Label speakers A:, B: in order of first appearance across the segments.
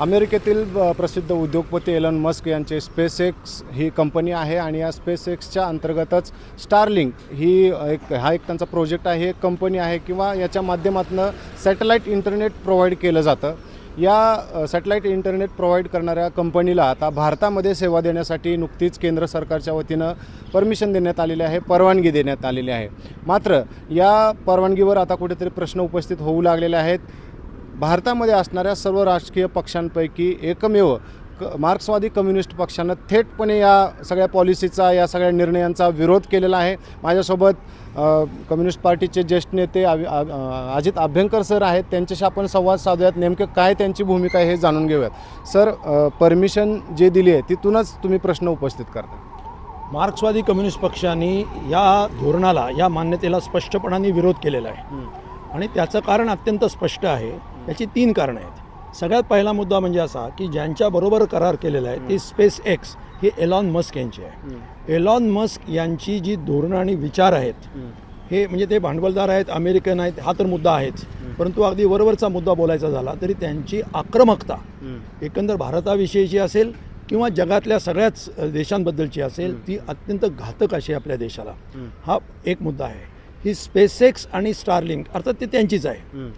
A: अमेरिकेतील प्रसिद्ध उद्योगपती एलन मस्क यांचे स्पेस एक्स ही कंपनी आहे आणि या स्पेस एक्सच्या अंतर्गतच स्टारलिंक ही एक हा एक त्यांचा प्रोजेक्ट आहे एक कंपनी आहे किंवा याच्या माध्यमातून सॅटेलाईट इंटरनेट प्रोव्हाइड केलं जातं. या सॅटेलाईट इंटरनेट प्रोव्हाइड करणाऱ्या कंपनीला आता भारतामध्ये सेवा देण्यासाठी नुकतीच केंद्र सरकारच्या वतीनं परमिशन देण्यात आलेली आहे परवानगी देण्यात आलेली आहे. मात्र या परवानगीवर आता कुठेतरी प्रश्न उपस्थित होऊ लागलेले आहेत. भारतामध्ये असणाऱ्या सर्व राजकीय पक्षांपैकी एकमेव क मार्क्सवादी कम्युनिस्ट पक्षानं थेटपणे या सगळ्या पॉलिसीचा या सगळ्या निर्णयांचा विरोध केलेला आहे. माझ्यासोबत कम्युनिस्ट पार्टीचे ज्येष्ठ नेते अजित अभ्यंकर सर आहेत. त्यांच्याशी आपण संवाद साधूयात. नेमकं काय त्यांची भूमिका आहे हे जाणून घेऊयात. सर परमिशन जे दिली आहे तिथूनच तुम्ही प्रश्न उपस्थित करता.
B: मार्क्सवादी कम्युनिस्ट पक्षाने या धोरणाला या मान्यतेला स्पष्टपणाने विरोध केलेला आहे. आणि त्याचं कारण अत्यंत स्पष्ट आहे. याची तीन कारणं आहेत. सगळ्यात पहिला मुद्दा म्हणजे असा की ज्यांच्याबरोबर करार केलेला आहे ती स्पेस एक्स ही एलॉन मस्क यांची आहे. एलॉन मस्क यांची जी धोरणं आणि विचार आहेत हे म्हणजे ते भांडवलदार आहेत अमेरिकन आहेत हा तर मुद्दा आहेच. परंतु अगदी वरवरचा मुद्दा बोलायचा झाला तरी त्यांची आक्रमकता एकंदर भारताविषयीची असेल किंवा जगातल्या सगळ्याच देशांबद्दलची असेल ती अत्यंत घातक अशी आपल्या देशाला. हा एक मुद्दा आहे. ही स्पेसएक्स आणि स्टारलिंक अर्थात ती त्यांचीच आहे.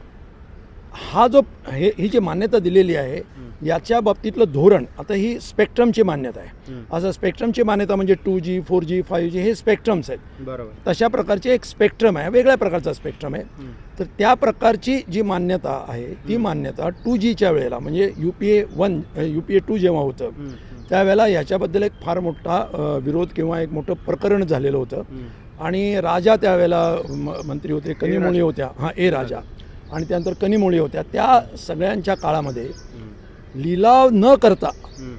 B: हा जो हे ही जी मान्यता दिलेली आहे याच्या बाबतीतलं धोरण आता ही स्पेक्ट्रमची मान्यता आहे. असं स्पेक्ट्रमची मान्यता म्हणजे two G four G five G हे स्पेक्ट्रम्स आहेत.
A: बरोबर.
B: तशा प्रकारचे एक स्पेक्ट्रम आहे वेगळ्या प्रकारचा स्पेक्ट्रम आहे. तर त्या प्रकारची जी मान्यता आहे ती मान्यता टू जीच्या वेळेला म्हणजे U P A one U P A two जेव्हा होतं त्यावेळेला याच्याबद्दल एक फार मोठा विरोध किंवा एक मोठं प्रकरण झालेलं होतं. आणि राजा त्यावेळेला मंत्री होते कनिमोळी होत्या. हां ए राजा. आणि त्यानंतर कनिमोळी होत्या. त्या सगळ्यांच्या काळामध्ये लिलाव न करता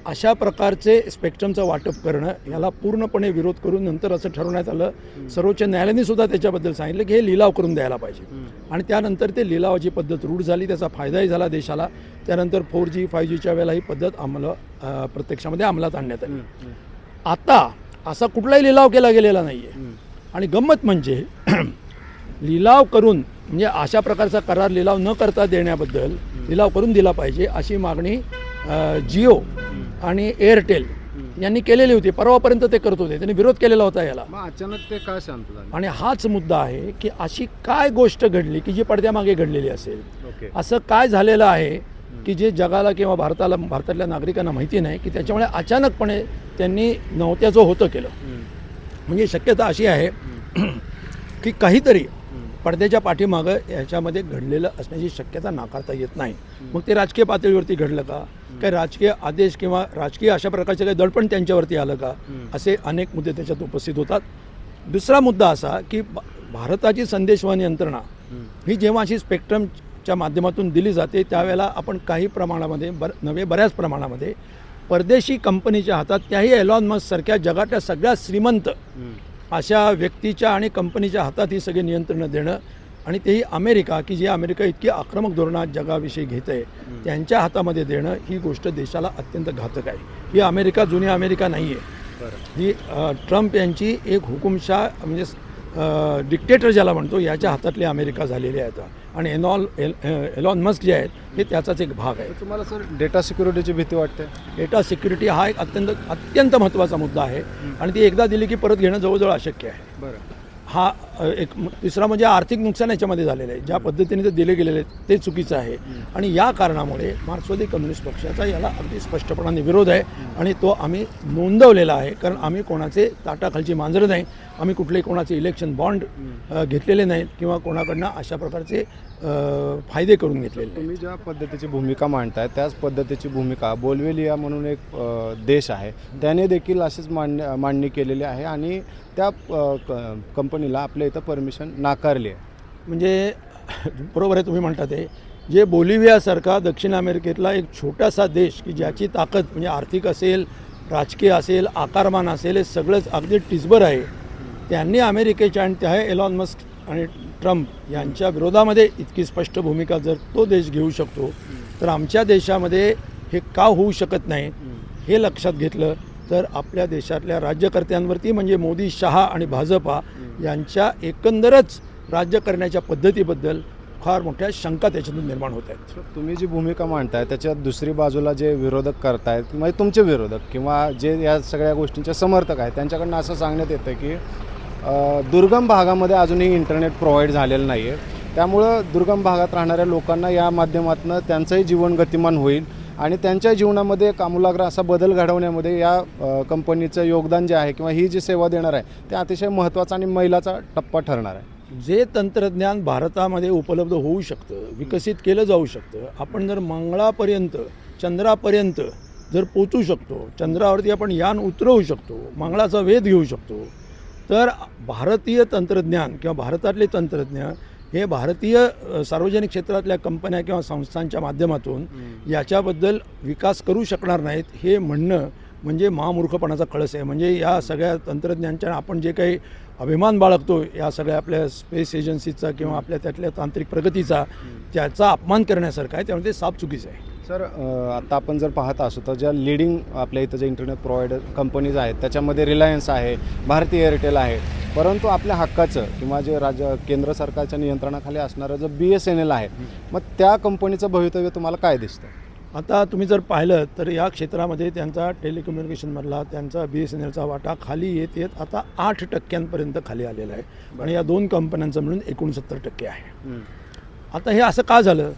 B: अशा प्रकारचे स्पेक्ट्रमचं वाटप करणं याला पूर्णपणे विरोध करून नंतर असं ठरवण्यात आलं. सर्वोच्च न्यायालयाने सुद्धा त्याच्याबद्दल सांगितलं की हे लिलाव करून द्यायला पाहिजे. आणि त्यानंतर ते लिलावाची पद्धत रूढ झाली त्याचा फायदाही झाला देशाला. त्यानंतर फोर जी फाईव्ह जीच्या वेळेला ही पद्धत अंमल प्रत्यक्षामध्ये अंमलात आणण्यात आली. आता असा कुठलाही लिलाव केला गेलेला नाही आहे आणि गंमत म्हणजे लिलाव करून म्हणजे अशा प्रकारचा करार लिलाव न करता देण्याबद्दल लिलाव करून दिला पाहिजे अशी मागणी जिओ आणि एअरटेल यांनी केलेली होती. परवापर्यंत ते करत होते. त्यांनी विरोध केलेला होता याला.
A: मग अचानक ते काय शांत झालं
B: आणि हाच मुद्दा आहे की अशी काय गोष्ट घडली की जी पडद्यामागे घडलेली असेल? असं काय झालेलं आहे की जे जगाला किंवा भारताला भारतातल्या नागरिकांना माहिती नाही की त्याच्यामुळे अचानकपणे त्यांनी नव्हत्याचं होतं केलं. म्हणजे शक्यता अशी आहे की काहीतरी पडद्याच्या पाठीमागं याच्यामध्ये घडलेलं असण्याची शक्यता नाकारता येत नाही. मग ते राजकीय पातळीवरती घडलं का? काही राजकीय आदेश किंवा राजकीय अशा प्रकारचे काही दडपण त्यांच्यावरती आलं का? असे अनेक मुद्दे त्याच्यात उपस्थित होतात. दुसरा मुद्दा असा की भारताची संदेशवहन यंत्रणा ही जेव्हा अशी स्पेक्ट्रमच्या माध्यमातून दिली जाते त्यावेळेला आपण काही प्रमाणामध्ये बर नव्हे बऱ्याच प्रमाणामध्ये परदेशी कंपनीच्या हातात त्याही एलॉन मस्कसारख्या जगातल्या सगळ्यात श्रीमंत अशा व्यक्तीच्या आणि कंपनीच्या हातात ही सगळी नियंत्रणं देणं आणि तेही अमेरिका की जी अमेरिका इतकी आक्रमक धोरणं आज जगाविषयी घेत आहे त्यांच्या हातामध्ये देणं ही गोष्ट देशाला अत्यंत घातक आहे. ही अमेरिका जुनी अमेरिका नाही आहे. ही ट्रम्प यांची एक हुकुमशाह म्हणजे डिक्टेटर ज्याला म्हणतो याच्या हातातली अमेरिका झालेली आहे आता. आणि एनॉल एल एलॉन मस्क जे आहेत हे त्याचाच एक भाग आहे.
A: तुम्हाला सर डेटा सिक्युरिटीची भीती वाटते?
B: डेटा सिक्युरिटी हा एक अत्यंत अत्यंत महत्त्वाचा मुद्दा आहे. आणि ती एकदा दिली की परत घेणं जवळजवळ अशक्य आहे.
A: बरं.
B: हा एक तिसरा म्हणजे आर्थिक नुकसान याच्यामध्ये झालेलं आहे. ज्या पद्धतीने ते दिले गेलेले आहेत ते चुकीचं आहे. आणि या कारणामुळे मार्क्सवादी कम्युनिस्ट पक्षाचा याला अगदी स्पष्टपणाने विरोध आहे आणि तो आम्ही नोंदवलेला आहे. कारण आम्ही कोणाचे ताटाखालची मांजरं नाही. आम्ही कुठले कोणाचे इलेक्शन बॉन्ड घेतलेले नाहीत किंवा कोणाकडनं अशा प्रकारचे फायदे करून घेतलेले
A: तुम्ही ज्या पद्धतीची भूमिका मांडताय त्याच पद्धतीची भूमिका बोल्वेलिया म्हणून एक देश आहे. त्याने देखील अशीच मांड मांडणी केलेली आहे आणि त्या क- कंपनीला आपल्या इथं परमिशन नाकारली आहे.
B: म्हणजे बरोबर आहे तुम्ही म्हणता ते. जे बोलिव्हियासारखा दक्षिण अमेरिकेतला एक छोटासा देश की ज्याची ताकद म्हणजे आर्थिक असेल राजकीय असेल आकारमान असेल हे सगळंच अगदी टिचबर आहे. त्यांनी अमेरिकेच्या आणि त्या एलॉन मस्क आणि ट्रम्प यांच्या विरोधामध्ये इतकी स्पष्ट भूमिका जर तो देश घेऊ शकतो तर आमच्या देशामध्ये हे का होऊ शकत नाही हे लक्षात घेतलं. तर आपल्या देशातल्या राज्यकर्त्यांवरती म्हणजे मोदी शहा आणि भाजपा यांच्या एकंदरच राज्य करण्याच्या पद्धतीबद्दल फार मोठ्या शंका त्याच्यातून निर्माण होत आहेत.
A: तुम्ही जी भूमिका मांडताय त्याच्यात दुसरी बाजूला जे विरोधक करतायत म्हणजे तुमचे विरोधक किंवा जे या सगळ्या गोष्टींचे समर्थक आहेत त्यांच्याकडनं असं सांगण्यात येतं की दुर्गम भागामध्ये अजूनही इंटरनेट प्रोव्हाइड झालेलं नाही आहे त्यामुळं दुर्गम भागात राहणाऱ्या लोकांना या माध्यमातून त्यांचंही जीवन गतिमान होईल. आणि त्यांच्या जीवनामध्ये कामूलाग्र असा बदल घडवण्यामध्ये या कंपनीचं योगदान जे आहे किंवा ही जी सेवा देणार आहे ते अतिशय महत्त्वाचा आणि महिलाचा टप्पा ठरणार आहे.
B: जे तंत्रज्ञान भारतामध्ये उपलब्ध होऊ शकतं विकसित केलं जाऊ शकतं आपण जर मंगळापर्यंत चंद्रापर्यंत जर पोचू शकतो चंद्रावरती आपण यान उतरवू शकतो मंगळाचा वेध घेऊ शकतो तर भारतीय तंत्रज्ञान किंवा भारतातले तंत्रज्ञान हे भारतीय सार्वजनिक क्षेत्रातल्या कंपन्या किंवा संस्थांच्या माध्यमातून याच्याबद्दल विकास करू शकणार नाहीत हे म्हणणं म्हणजे महामूर्खपणाचा कळस आहे. म्हणजे या सगळ्या तंत्रज्ञांच्या आपण जे काही अभिमान बाळगतो या सगळ्या आपल्या स्पेस एजन्सीचा किंवा आपल्या त्यातल्या तांत्रिक प्रगतीचा त्याचा अपमान करण्यासारखा आहे त्यामुळे ते साफ चुकीचं आहे.
A: सर आता आपण जर पाहत असू तर ज्या लिडिंग आपल्या इथं जे इंटरनेट प्रोव्हायडर कंपनीज आहेत त्याच्यामध्ये रिलायन्स आहे भारती एअरटेल आहे. परंतु आपल्या हक्काचं किंवा जे राज्य केंद्र सरकारच्या नियंत्रणाखाली असणारं जे बी एस एन एल आहे मग त्या कंपनीचं भवितव्य तुम्हाला काय दिसतं
B: आता तुम्ही जर पाहिलं तर या क्षेत्रामध्ये त्यांचा टेलिकम्युनिकेशनमधला त्यांचा बी एस एन एलचा वाटा खाली येत येत आता आठ टक्क्यांपर्यंत खाली आलेला आहे. आणि या दोन कंपन्यांचं मिळून एकोणसत्तर टक्के आहे. आता हे असं का झालं?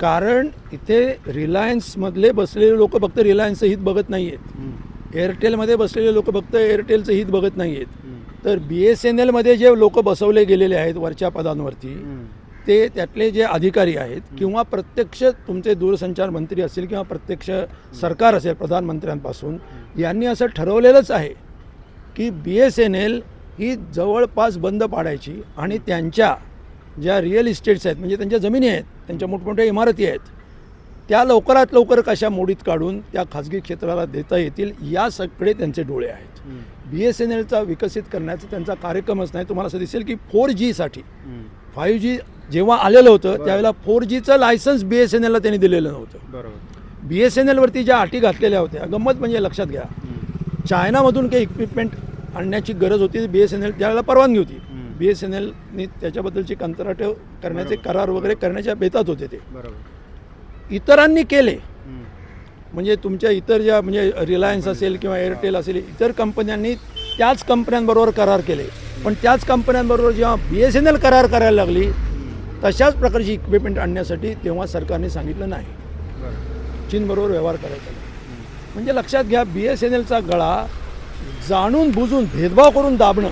B: कारण इथे रिलायन्समधले बसलेले लोक फक्त रिलायन्सचं हित बघत नाही आहेत एअरटेलमध्ये बसलेले लोक फक्त एअरटेलचं हित बघत नाही आहेत तर बी एस एन एलमध्ये जे लोक बसवले गेलेले आहेत वरच्या पदांवरती ते त्यातले जे अधिकारी आहेत किंवा प्रत्यक्ष तुमचे दूरसंचार मंत्री असतील किंवा प्रत्यक्ष सरकार असेल प्रधानमंत्र्यांपासून यांनी असं ठरवलेलंच आहे की बी एस एन एल ही जवळपास बंद पाडायची आणि त्यांच्या ज्या रिअल इस्टेट्स आहेत म्हणजे त्यांच्या जमिनी आहेत त्यांच्या मोठमोठ्या इमारती आहेत त्या लवकरात लवकर कशा मोडीत काढून त्या खाजगी क्षेत्राला देता येतील या सगळे त्यांचे डोळे आहेत. बी एस एन एलचा विकसित करण्याचा त्यांचा कार्यक्रमच नाही तुम्हाला असं दिसेल की फोर जीसाठी फाईव्ह जी जेव्हा आलेलं होतं त्यावेळेला फोर जीचं लायसन्स बी एस एन एलला त्यांनी दिलेलं नव्हतं. बी एस एन एलवरती ज्या अटी घातलेल्या होत्या गंमत म्हणजे लक्षात घ्या. चायनामधून काही इक्विपमेंट आणण्याची गरज होती बी एस एन एल त्यावेळेला परवानगी होती. बी एस एन एलनी त्याच्याबद्दलची कंत्राटं करण्याचे करार वगैरे करण्याच्या बेतात होते ते.
A: बरोबर.
B: इतरांनी केले. म्हणजे तुमच्या इतर ज्या म्हणजे रिलायन्स असेल किंवा एअरटेल असेल इतर कंपन्यांनी त्याच कंपन्यांबरोबर करार केले. पण त्याच कंपन्यांबरोबर जेव्हा बी एस एन एल करार करायला लागली तशाच प्रकारची इक्विपमेंट आणण्यासाठी तेव्हा सरकारने सांगितलं नाही. चीनबरोबर व्यवहार करायचा. म्हणजे लक्षात घ्या बी एस एन एलचा गळा जाणून बुजून भेदभाव करून दाबणं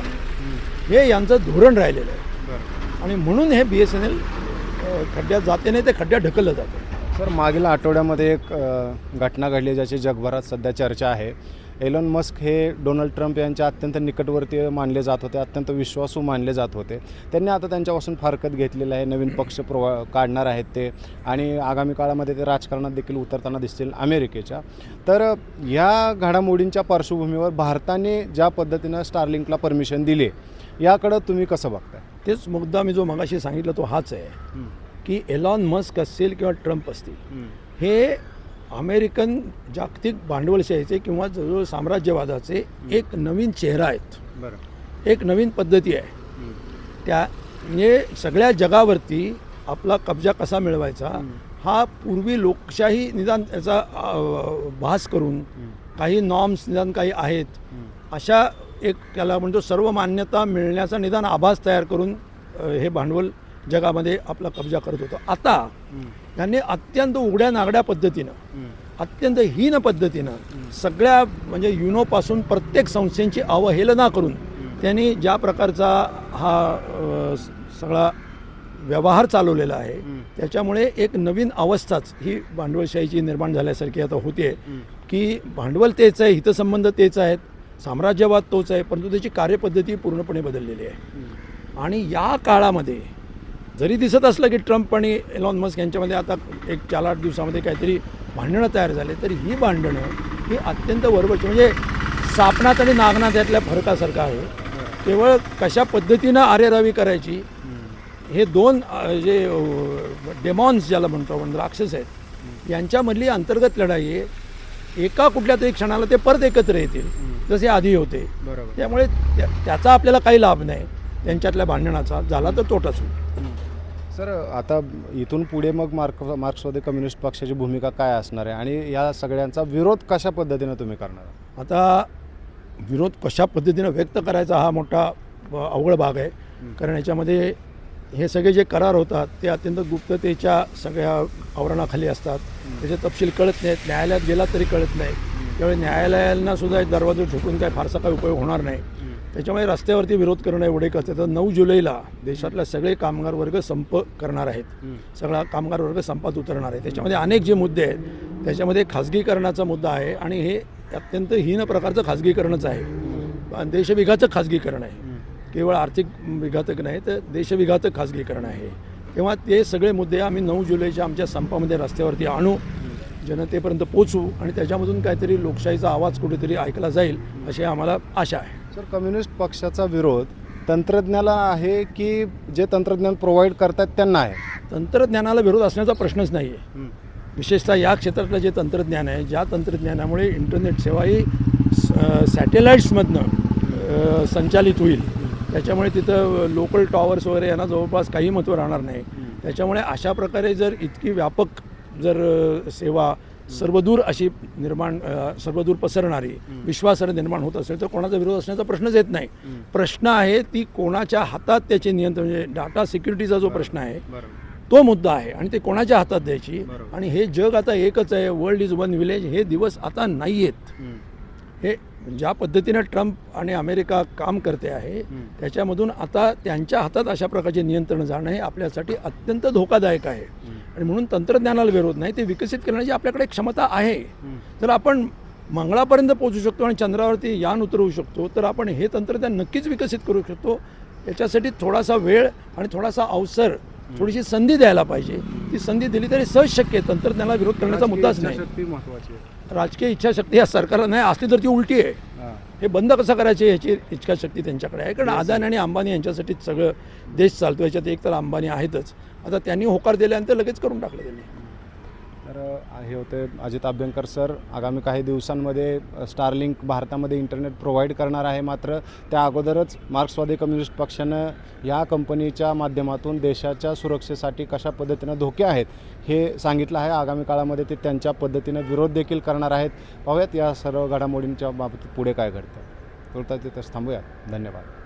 B: हे यांचं धोरण राहिलेलं आहे. आणि म्हणून हे बी एस एन एल खड्ड्यात जाते नाही ते खड्ड्यात ढकललं जातं.
A: सर मागील आठवड्यामध्ये एक घटना घडली ज्याची जगभरात सध्या चर्चा आहे. एलॉन मस्क हे डोनाल्ड ट्रम्प यांच्या अत्यंत निकटवर्तीय मानले जात होते अत्यंत विश्वासू मानले जात होते. त्यांनी आता त्यांच्यापासून फारकत घेतलेलं आहे नवीन पक्ष प्रो काढणार आहेत ते. आणि आगामी काळामध्ये ते राजकारणात देखील उतरताना दिसतील अमेरिकेच्या. तर ह्या घडामोडींच्या पार्श्वभूमीवर भारताने ज्या पद्धतीनं स्टारलिंकला परमिशन दिली याकडं तुम्ही कसं बघताय?
B: तेच मुद्दा मी जो मगाशी सांगितला तो हाच आहे. की एलॉन मस्क असेल किंवा ट्रम्प असतील हे अमेरिकन जागतिक भांडवलशाहीचे किंवा जवळजवळ साम्राज्यवादाचे एक नवीन चेहरा आहेत. एक नवीन पद्धती आहे. त्या म्हणजे सगळ्या जगावरती आपला कब्जा कसा मिळवायचा हा पूर्वी लोकशाही निदान त्याचा भास करून काही नॉर्म्स निदान काही आहेत अशा एक त्याला म्हणतो सर्व मान्यता मिळण्याचा निदान आभास तयार करून हे भांडवल जगामध्ये आपला कब्जा करत होतं. आता त्यांनी अत्यंत उघड्या नागड्या पद्धतीनं अत्यंत हीन पद्धतीनं सगळ्या म्हणजे युनोपासून प्रत्येक संस्थेची अवहेलना करून त्यांनी ज्या प्रकारचा हा सगळा व्यवहार चालवलेला आहे त्याच्यामुळे एक नवीन अवस्थाच ही भांडवलशाहीची निर्माण झाल्यासारखी आता होते की भांडवल तेच आहे हितसंबंध तेच आहेत साम्राज्यवाद तोच आहे परंतु त्याची कार्यपद्धती पूर्णपणे बदललेली आहे. आणि या काळामध्ये जरी दिसत असलं की ट्रम्प आणि एलॉन मस्क यांच्यामध्ये आता एक चार आठ दिवसामध्ये काहीतरी भांडणं तयार झाले तरी ही भांडणं ही अत्यंत वरवरची म्हणजे सापणात आणि नागनाथ यातल्या फरकासारखं आहे. केवळ कशा पद्धतीनं आरेरावी करायची हे दोन जे डेमॉन्स ज्याला म्हणतो आपण राक्षस आहेत यांच्यामधली अंतर्गत लढाई आहे. एका कुठल्या तरी क्षणाला ते परत एकत्र येतील जसे आधी होते.
A: बरोबर.
B: त्यामुळे त्या- त्याचा आपल्याला काही लाभ नाही. त्यांच्यातल्या भांडणाचा झाला तर तोटाच होईल
A: सर आता इथून पुढे मग मार्क मार्क्सवादी कम्युनिस्ट पक्षाची भूमिका काय असणार आहे? आणि या सगळ्यांचा विरोध कशा पद्धतीने तुम्ही करणार?
B: आता विरोध कशा पद्धतीनं व्यक्त करायचा हा मोठा अवघड भाग आहे. कारण याच्यामध्ये हे सगळे जे करार होतात ते अत्यंत गुप्ततेच्या सगळ्या आवरणाखाली असतात. त्याचे तपशील कळत नाहीत. न्यायालयात गेला तरी कळत नाही. त्यामुळे न्यायालयांना सुद्धा एक दरवाजे ठोकून काय फारसा काही उपयोग होणार नाही. त्याच्यामुळे रस्त्यावरती विरोध करणं एवढे कसं तर नऊ जुलैला देशातला सगळे कामगार वर्ग संप करणार आहेत. सगळा कामगार वर्ग संपात उतरणार आहे. त्याच्यामध्ये अनेक जे मुद्दे आहेत त्याच्यामध्ये खाजगीकरणाचा मुद्दा आहे आणि हे अत्यंत हीन प्रकारचं खाजगीकरणच आहे. देशविघातक खाजगीकरण आहे. केवळ आर्थिक विघातक नाही तर देशविघातक खाजगीकरण आहे. तेव्हा ते सगळे मुद्दे आम्ही नऊ जुलैच्या आमच्या संपामध्ये रस्त्यावरती आणू जनतेपर्यंत पोचू आणि त्याच्यामधून काहीतरी लोकशाहीचा आवाज कुठेतरी ऐकला जाईल अशी आम्हाला आशा आहे.
A: सर कम्युनिस्ट पक्षाचा विरोध तंत्रज्ञाला आहे की जे तंत्रज्ञान प्रोव्हाइड करतात त्यांना आहे?
B: तंत्रज्ञानाला विरोध असण्याचा प्रश्नच नाही आहे विशेषतः या क्षेत्रातलं जे तंत्रज्ञान आहे ज्या तंत्रज्ञानामुळे इंटरनेट सेवा ही सॅटेलाईट्समधनं संचालित होईल. त्याच्यामुळे तिथं लोकल टॉवर्स वगैरे यांना जवळपास काही महत्त्व राहणार नाही. त्याच्यामुळे अशा प्रकारे जर इतकी व्यापक जर सेवा सर्वदूर अशी निर्माण सर्वदूर पसरणारी विश्वासार्ह निर्माण होत असेल तर कोणाचा विरोध असण्याचा प्रश्नच येत नाही. प्रश्न आहे ती कोणाच्या हातात त्याचे नियंत्रण म्हणजे डाटा सिक्युरिटीचा जो प्रश्न आहे तो मुद्दा आहे आणि ते कोणाच्या हातात द्यायची. आणि हे जग आता एकच आहे वर्ल्ड इज वन विलेज हे दिवस आता नाही आहेत हे ज्या पद्धतीनं ट्रम्प आणि अमेरिका काम करते आहे त्याच्यामधून आता त्यांच्या हातात अशा प्रकारचे नियंत्रण जाणं हे आपल्यासाठी अत्यंत धोकादायक आहे. आणि म्हणून तंत्रज्ञानाला विरोध नाही ते विकसित करण्याची आपल्याकडे क्षमता आहे. जर आपण मंगळापर्यंत पोहोचू शकतो आणि चंद्रावरती यान उतरवू शकतो तर आपण हे तंत्रज्ञान नक्कीच विकसित करू शकतो. याच्यासाठी थोडासा वेळ आणि थोडासा अवसर थोडीशी संधी द्यायला पाहिजे. ती संधी दिली तरी सहज शक्य आहे. तंत्रज्ञानाला विरोध करण्याचा मुद्दाच नाही.
A: महत्वाची
B: राजकीय इच्छाशक्ती या सरकारला नाही असली तर ती उलटी आहे.
A: हां.
B: बंद कसं करायचे याची इच्छाशक्ती त्यांच्याकडे आहे. कारण अदानी आणि अंबानी यांच्यासाठीच सगळं देश चालतो. याच्यात एक तर अंबानी आहेतच. आता त्यांनी होकार दिल्यानंतर लगेच करून टाकलं त्यांनी.
A: हे होते अजित आभ्यंकर सर. आगामी काही दिवसांमध्ये स्टारलिंक भारतामध्ये इंटरनेट प्रोव्हाइड करणार आहे मात्र त्या अगोदरच मार्क्सवादी कम्युनिस्ट पक्षानं या कंपनीच्या माध्यमातून देशाच्या सुरक्षेसाठी कशा पद्धतीनं धोके आहेत हे सांगितलं आहे. आगामी काळामध्ये ते त्यांच्या पद्धतीनं विरोध देखील करणार आहेत. पाहूयात या सर्व घडामोडींच्या बाबतीत पुढे काय घडतं. तुर्ता तिथंच थांबूयात. धन्यवाद.